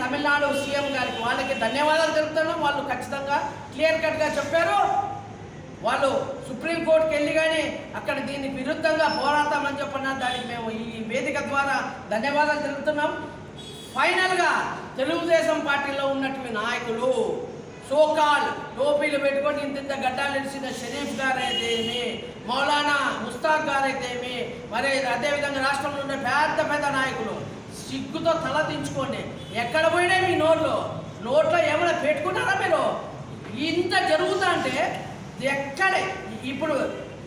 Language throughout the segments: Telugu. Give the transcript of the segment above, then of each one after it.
తమిళనాడు సీఎం గారికి వాళ్ళకి ధన్యవాదాలు తెలుపుతాను వాళ్ళు ఖచ్చితంగా క్లియర్ కట్గా చెప్పారు. వాళ్ళు సుప్రీంకోర్టుకి వెళ్ళి కానీ అక్కడ దీనికి విరుద్ధంగా పోరాడతామని చెప్పన్నా దానికి మేము ఈ వేదిక ద్వారా ధన్యవాదాలు తెలుపుతున్నాం. ఫైనల్గా తెలుగుదేశం పార్టీలో ఉన్నటువంటి నాయకులు సోకాల్ టోపీలు పెట్టుకొని ఇంత గడ్డాలు ఇడిచిన షరీఫ్ గారైతేమి మౌలానా ముస్తాక్ గారైతేమి మరి అదేవిధంగా రాష్ట్రంలో ఉన్న పెద్ద పెద్ద నాయకులు సిగ్గుతో తల దించుకోండి. ఎక్కడ పోయినా మీ నోట్లో నోట్లో ఏమైనా పెట్టుకున్నారా మీరు? ఇంత జరుగుతా అంటే ఎక్కడే? ఇప్పుడు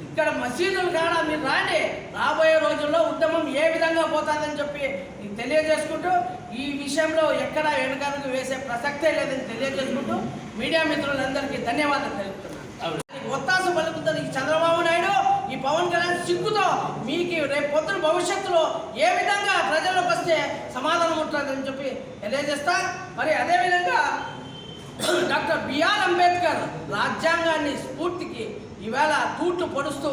ఇక్కడ మసీదులు కాడ మీరు రాండి. రాబోయే రోజుల్లో ఉద్యమం ఏ విధంగా పోతుందని చెప్పి తెలియజేసుకుంటూ ఈ విషయంలో ఎక్కడ వెనకాలకు వేసే ప్రసక్తే లేదని తెలియజేసుకుంటూ మీడియా మిత్రులందరికీ ధన్యవాదాలు తెలుపుతున్నాను. ఒత్తాసు పలుకుతుంది సిగ్గుతో మీకు రేపు పొద్దున భవిష్యత్తులో ఏ విధంగా ప్రజల్లోకి వస్తే సమాధానం ఉంటుందని చెప్పి తెలియజేస్తా. మరి అదేవిధంగా డాక్టర్ బిఆర్ అంబేద్కర్ రాజ్యాంగాన్ని స్ఫూర్తికి ఈవేళ తూట్లు పొడుస్తూ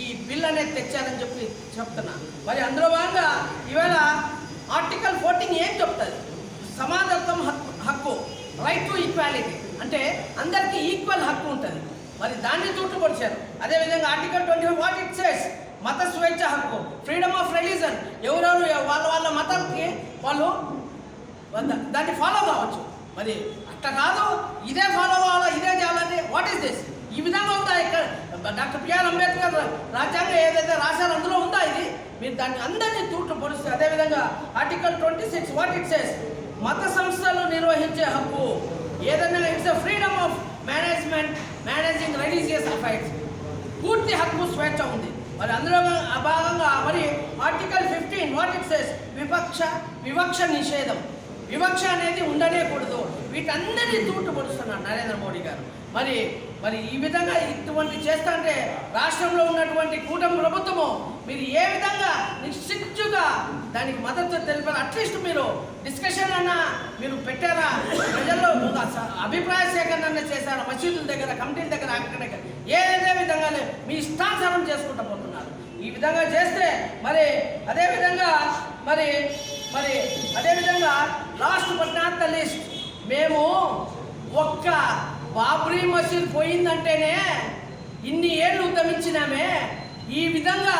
ఈ బిల్ అనేది తెచ్చారని చెప్పి చెప్తున్నా. మరి అందులో భాగంగా ఈవేళ ఆర్టికల్ ఫోర్టీన్ ఏం చెప్తుంది? సమానత్వం హక్కు హక్కు రైట్ టు ఈక్వాలిటీ అంటే అందరికీ ఈక్వల్ హక్కు ఉంటుంది. మరి దాన్ని తూట్లు అదేవిధంగా article twenty what it says మత స్వేచ్ఛ హక్కు ఫ్రీడమ్ ఆఫ్ రిలీజన్ ఎవరెవరు వాళ్ళ వాళ్ళ మతాలకి వాళ్ళు దాన్ని ఫాలో కావచ్చు. మరి అట్లా కాదు ఇదే ఫాలో కావాలా ఇదే చేయాలంటే వాట్ ఈస్ దిస్ ఈ విధంగా ఉందా ఇక్కడ? డాక్టర్ బిఆర్ అంబేద్కర్ రాజ్యాంగం ఏదైతే రాశారో అందులో ఉందా ఇది? మీరు దాన్ని అందరినీ తూట్లు పొడిస్తే అదేవిధంగా article twenty six what it says మత సంస్థలు నిర్వహించే హక్కు. ఏదైనా it's freedom of management managing religious affairs పూర్తి హక్కు స్వేచ్ఛ ఉంది. మరి అందులో భాగంగా మరి article fifteen what it says వివక్ష వివక్ష నిషేధం. వివక్ష అనేది ఉండనేకూడదు వీటన్నిటినీ తూట్లు పొడుస్తున్నారు నరేంద్ర మోడీ గారు. మరి మరి ఈ విధంగా ఇటువంటి చేస్తుంటే రాష్ట్రంలో ఉన్నటువంటి కూటమి ప్రభుత్వము మీరు ఏ విధంగా నిశ్చిచ్చుగా దానికి మద్దతు తెలిపారు? అట్లీస్ట్ మీరు డిస్కషన్ అన్నా మీరు పెట్టారా? ప్రజల్లో ఒక అభిప్రాయ సేకరణ అన్నా చేశారా? మసీదుల దగ్గర కమిటీల దగ్గర అక్కడ ఇక్కడ. ఏదే విధంగా మీ ఇష్టానుసారం చేసుకుంటూ పోతున్నారు. ఈ విధంగా చేస్తే మరి అదే విధంగా మరి మరి అదే విధంగా last but not the list. మేము ఒక్క బాబ్రీ మసీద్ పోయిందంటేనే ఇన్ని ఏళ్ళు ఉద్యమించినామే ఈ విధంగా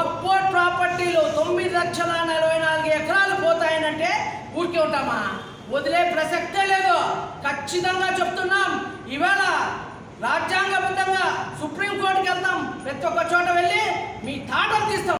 ఒక్కోట్ ప్రాపర్టీలు తొమ్మిది లక్షల నలభై నాలుగు ఎకరాలు పోతాయనంటే ఊరికే ఉంటామా? వదిలే ప్రసక్తే లేదు. ఖచ్చితంగా చెప్తున్నాం. ఇవాళ రాజ్యాంగబద్ధంగా సుప్రీంకోర్టుకి వెళ్తాం. ప్రతి ఒక్క చోట వెళ్ళి మీ తాటం తీస్తాం.